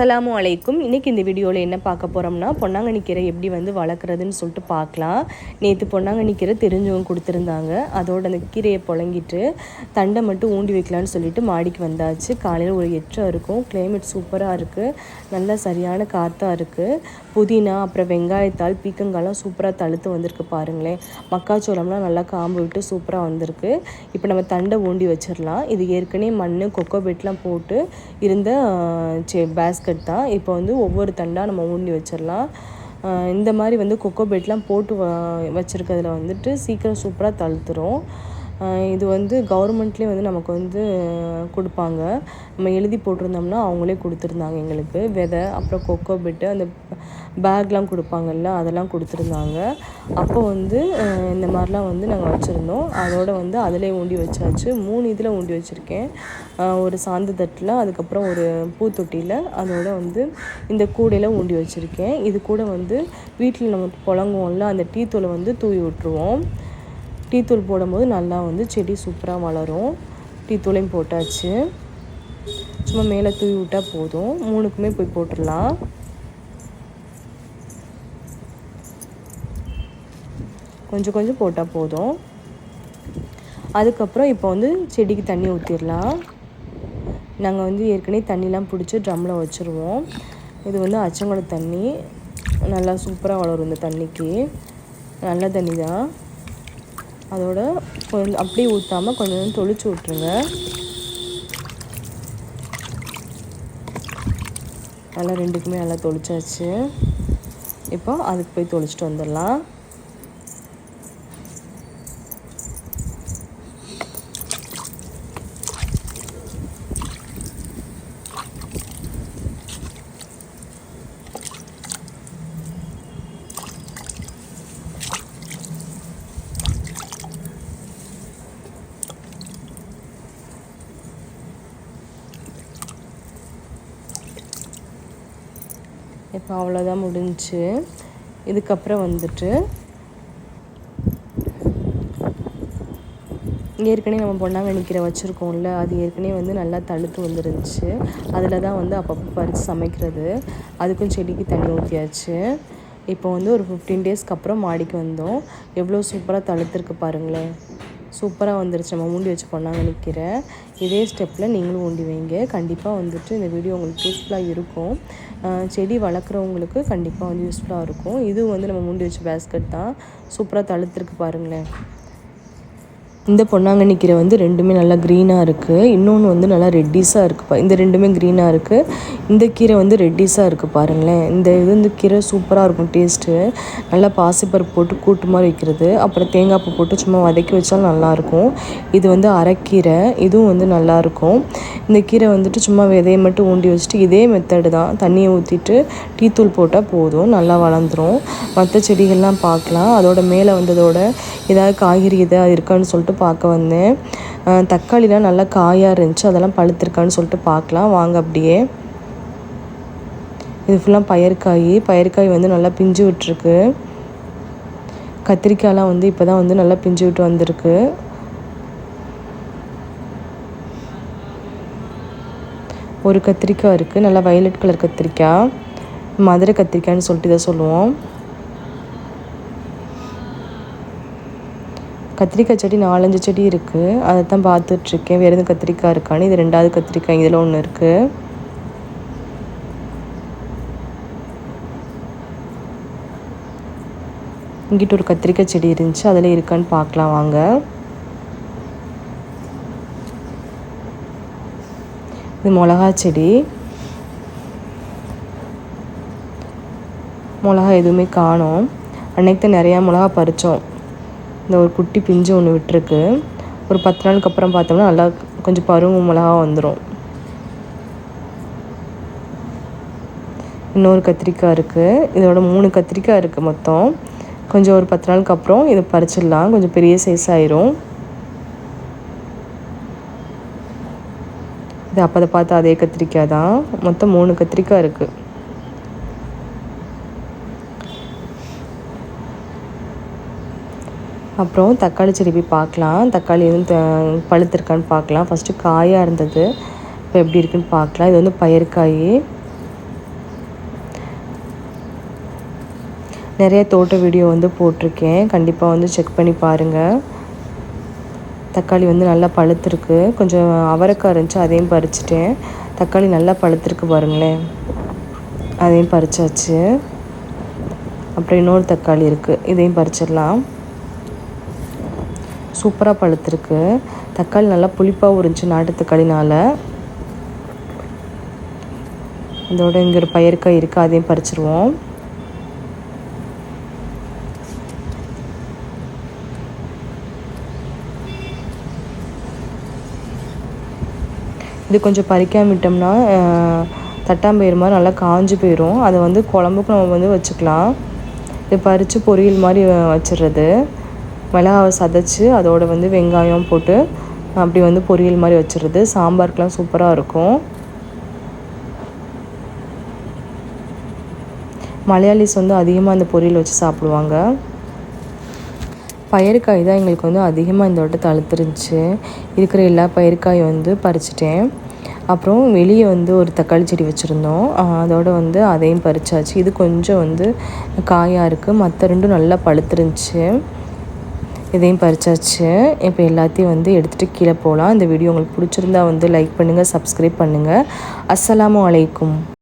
அஸ்ஸலாமு அலைக்கும். இன்றைக்கி இந்த வீடியோவில் என்ன பார்க்க போகிறோம்னா பொன்னாங்கண்ணி கீரை எப்படி வந்து வளர்க்குறதுன்னு சொல்லிட்டு பார்க்கலாம். நேற்று பொன்னாங்கண்ணி கீரை தெரிஞ்சவங்க கொடுத்துருந்தாங்க. அதோட அந்த கீரையை புழங்கிட்டு தண்டை மட்டும் ஊண்டி வைக்கலான்னு சொல்லிட்டு மாடிக்கு வந்தாச்சு. காலையில் ஒரு எட்டரை இருக்கும். கிளைமேட் சூப்பராக இருக்குது நல்லா சரியான காற்றாக இருக்குது புதினா அப்புறம் வெங்காயத்தால் பீக்கங்காலாம் சூப்பராக தழுத்து வந்திருக்கு பாருங்களேன். மக்காச்சோளம்லாம் நல்லா காம்பு விட்டு சூப்பராக வந்திருக்கு. இப்போ நம்ம தண்டை ஊண்டி வச்சிடலாம். இது ஏற்கனவே மண் கொக்கோ பெட்லாம் போட்டு இருந்த சே பேஸ்கட் தான். இப்போ வந்து ஒவ்வொரு தண்டாக நம்ம ஊண்டி வச்சிடலாம் இந்த மாதிரி வந்து கொக்கோ பெட்லாம் போட்டு வ வச்சுருக்கிறதுல வந்துட்டு சீக்கிரம் சூப்பராக தழுத்துரும் இது வந்து கவர்மெண்ட்லேயே வந்து நமக்கு வந்து கொடுப்பாங்க. நம்ம எழுதி போட்டிருந்தோம்னா அவங்களே கொடுத்துருந்தாங்க எங்களுக்கு. விதை அப்புறம் கொக்கோ பிட்டு அந்த பேக்லாம் கொடுப்பாங்கல்ல அதெல்லாம் கொடுத்துருந்தாங்க. அப்போ வந்து இந்த மாதிரிலாம் வந்து நாங்கள் வச்சுருந்தோம். அதோட வந்து அதிலே ஊண்டி வச்சாச்சு. மூணு இதில் ஊண்டி வச்சுருக்கேன். ஒரு சாந்து தட்டில் அதுக்கப்புறம் ஒரு பூத்தொட்டியில் அதோட வந்து இந்த கூடையில் ஊண்டி வச்சுருக்கேன். இது கூட வந்து வீட்டில் நம்ம புழங்குவோம்ல அந்த டீ தூளை வந்து தூவி விட்டுருவோம். டீத்தூள் போடும்போது நல்லா வந்து செடி சூப்பராக வளரும். டீத்தூளையும் போட்டாச்சு. சும்மா மேலே தூவி விட்டால் போதும். மூணுக்குமே போய் போட்டுடலாம். கொஞ்சம் கொஞ்சம் போட்டால் போதும். அதுக்கப்புறம் இப்போ வந்து செடிக்கு தண்ணி ஊற்றிடலாம் நாங்கள் வந்து ஏற்கனவே தண்ணிலாம் பிடிச்சி ட்ரம்மில் வச்சுருவோம். இது வந்து அச்சங்குளம் தண்ணி. நல்லா சூப்பராக வளரும் இந்த தண்ணிக்கு. நல்ல தண்ணி தான் அதோட கொஞ்சம் அப்படியே ஊற்றாமல் கொஞ்சம் கொஞ்சம் தொளிச்சு விட்ருங்க நல்லா ரெண்டுக்குமே நல்லா தொளிச்சாச்சு. இப்போ அதுக்கு போய் தொளிச்சிட்டு வந்துடலாம். இப்போ அவ்வளோதான் முடிஞ்சுச்சு. இதுக்கப்புறம் வந்துட்டு ஏற்கனவே நம்ம பொன்னாங்கண்ணி வச்சுருக்கோம்ல அது ஏற்கனவே வந்து நல்லா தழுத்து வந்துருந்துச்சு. அதில் தான் வந்து அப்பப்போ பறித்து சமைக்கிறது. அதுக்கும் செடிக்கு தண்ணி ஊற்றியாச்சு இப்போ வந்து ஒரு ஃபிஃப்டீன் டேஸ்க்கு அப்புறம் மாடிக்கு வந்தோம். எவ்வளோ சூப்பராக தழுத்துருக்கு பாருங்களேன். சூப்பராக வந்துருச்சு. நம்ம ஊண்டி வச்சு பண்ணாங்க நிற்கிற இதே ஸ்டெப்பில் நீங்களும் ஊண்டி வைங்க. கண்டிப்பாக வந்துட்டு இந்த வீடியோ உங்களுக்கு யூஸ்ஃபுல்லாக இருக்கும். செடி வளர்க்குறவங்களுக்கு கண்டிப்பாக வந்து யூஸ்ஃபுல்லாக இருக்கும். இது வந்து நம்ம மூண்டி வச்சு பேஸ்கட் தான். சூப்பராக தழுத்துருக்கு பாருங்களேன். இந்த பொன்னாங்கண்ணி கீரை வந்து ரெண்டுமே நல்லா க்ரீனாக இருக்குது இன்னொன்று வந்து நல்லா ரெட்டிஸாக இருக்குப்பா இந்த ரெண்டுமே க்ரீனாக இருக்குது இந்த கீரை வந்து ரெட்டிஸாக இருக்குது பாருங்களேன். இந்த இது வந்து கீரை சூப்பராக இருக்கும் டேஸ்ட்டு நல்லா பாசிப்பருப்பு போட்டு கூட்டு மாதிரி வைக்கிறது. அப்புறம் தேங்காய் பூ போட்டு சும்மா வதக்கி வச்சாலும் நல்லாயிருக்கும் இது வந்து அரைக்கீரை. இதுவும் வந்து நல்லாயிருக்கும் இந்த கீரை வந்துட்டு சும்மா விதையை மட்டும் ஊண்டி வச்சுட்டு இதே மெத்தடு தான். தண்ணியை ஊற்றிட்டு டீத்தூள் போட்டால் போதும். நல்லா வளர்ந்துரும். மற்ற செடிகள்லாம் பார்க்கலாம். அதோட மேலே வந்ததோட ஏதாவது காய்கறி எதாவது இருக்கான்னு சொல்லிட்டு பார்க்க வந்தேன். தக்காளிலாம் நல்லா காயாக இருந்துச்சு. அதெல்லாம் பழுத்திருக்கான்னு சொல்லிட்டு பார்க்கலாம். வாங்க அப்படியே. இது ஃபுல்லாக பயிர்காய் பயிர்காய் வந்து நல்லா பிஞ்சு விட்டுருக்கு. கத்திரிக்காயெலாம் வந்து இப்போ தான் வந்து நல்லா பிஞ்சு விட்டு வந்திருக்கு. ஒரு கத்திரிக்காய் இருக்குது நல்லா வயலட் கலர் கத்திரிக்காய். மதுரை கத்திரிக்காய்னு சொல்லிட்டு இதை சொல்லுவோம். கத்திரிக்காய் செடி நாலஞ்சு செடி இருக்குது அதை தான் பார்த்துட்ருக்கேன். வேறு எதுவும் கத்திரிக்காய் இருக்கான்னு. இது ரெண்டாவது கத்திரிக்காய். இதில் ஒன்று இருக்குது இங்கிட்ட ஒரு கத்திரிக்காய் செடி இருந்துச்சு. அதில் இருக்கான்னு பார்க்கலாம். வாங்க. இது மிளகா செடி. மிளகா எதுவுமே காணோம். அன்னைக்கு தான் நிறையா மிளகா பறித்தோம். இந்த ஒரு குட்டி பிஞ்சு ஒன்று விட்டுருக்கு. ஒரு பத்து நாளுக்கு அப்புறம் பார்த்தோம்னா நல்லா கொஞ்சம் பருவ மிளகா வந்துடும் இன்னொரு கத்திரிக்காய் இருக்குது இதோட மூணு கத்திரிக்காய் இருக்குது மொத்தம். கொஞ்சம் ஒரு பத்து நாளுக்கு அப்புறம் இதை பறிச்சிடலாம். கொஞ்சம் பெரிய சைஸ் ஆயிரும். இது அப்போ அதை பார்த்து அதே கத்திரிக்காய் தான். மொத்தம் மூணு கத்திரிக்காய் இருக்குது அப்புறம் தக்காளி செடி போய் பார்க்கலாம். தக்காளி எதுவும் பழுத்திருக்கான்னு பார்க்கலாம். ஃபஸ்ட்டு காயாக இருந்தது. இப்போ எப்படி இருக்குன்னு பார்க்கலாம். இது வந்து பயிர்காய் நிறைய தோட்ட வீடியோ வந்து போட்டிருக்கேன். கண்டிப்பாக வந்து செக் பண்ணி பாருங்கள் தக்காளி வந்து நல்லா பழுத்திருக்கு. கொஞ்சம் அவரைக்காய் இருந்துச்சு அதையும் பறிச்சிட்டேன். தக்காளி நல்லா பழுத்திருக்கு பாருங்களேன். அதையும் பறிச்சாச்சு. அப்புறம் இன்னொரு தக்காளி இருக்குது இதையும் பறிச்சிடலாம். சூப்பராக பழுத்திருக்கு. தக்காளி நல்லா புளிப்பாக உறிஞ்சி நாட்டு தக்காளினால். இதோட இங்கே ஒரு பயிர்க்காய் இருக்குது அதையும் பறிச்சிருவோம். இது கொஞ்சம் பறிக்காம விட்டோம்னா தட்டாம்பயிறு மாதிரி நல்லா காஞ்சு போயிடும் அதை வந்து குழம்புக்கு நம்ம வந்து வச்சுக்கலாம். இது பறித்து பொரியல் மாதிரி வச்சிடுறது மிளகாவை சதைச்சி அதோட வந்து வெங்காயம் போட்டு அப்படி வந்து பொரியல் மாதிரி வச்சுருது. சாம்பாருக்கெலாம் சூப்பராக இருக்கும். மலையாளிஸ் வந்து அதிகமாக இந்த பொரியல் வச்சு சாப்பிடுவாங்க. பயிர்க்காய் தான் எங்களுக்கு வந்து அதிகமாக இந்த வட்டம் அழுத்துருந்துச்சு இருக்கிற எல்லா பயிர்காயும் வந்து பறிச்சிட்டேன். அப்புறம் வெளியே வந்து ஒரு தக்காளி செடி வச்சுருந்தோம். அதோட வந்து அதையும் பறிச்சாச்சு. இது கொஞ்சம் வந்து காயாக இருக்குது மற்ற ரெண்டும் நல்லா பழுத்துருந்துச்சு. இதையும் பறிச்சாச்சு. இப்போ எல்லாத்தையும் வந்து எடுத்துகிட்டு கீழே போகலாம். இந்த வீடியோ உங்களுக்கு பிடிச்சிருந்தா வந்து லைக் பண்ணுங்கள் சப்ஸ்கிரைப் பண்ணுங்கள் அஸ்ஸலாமு அலைக்கும்.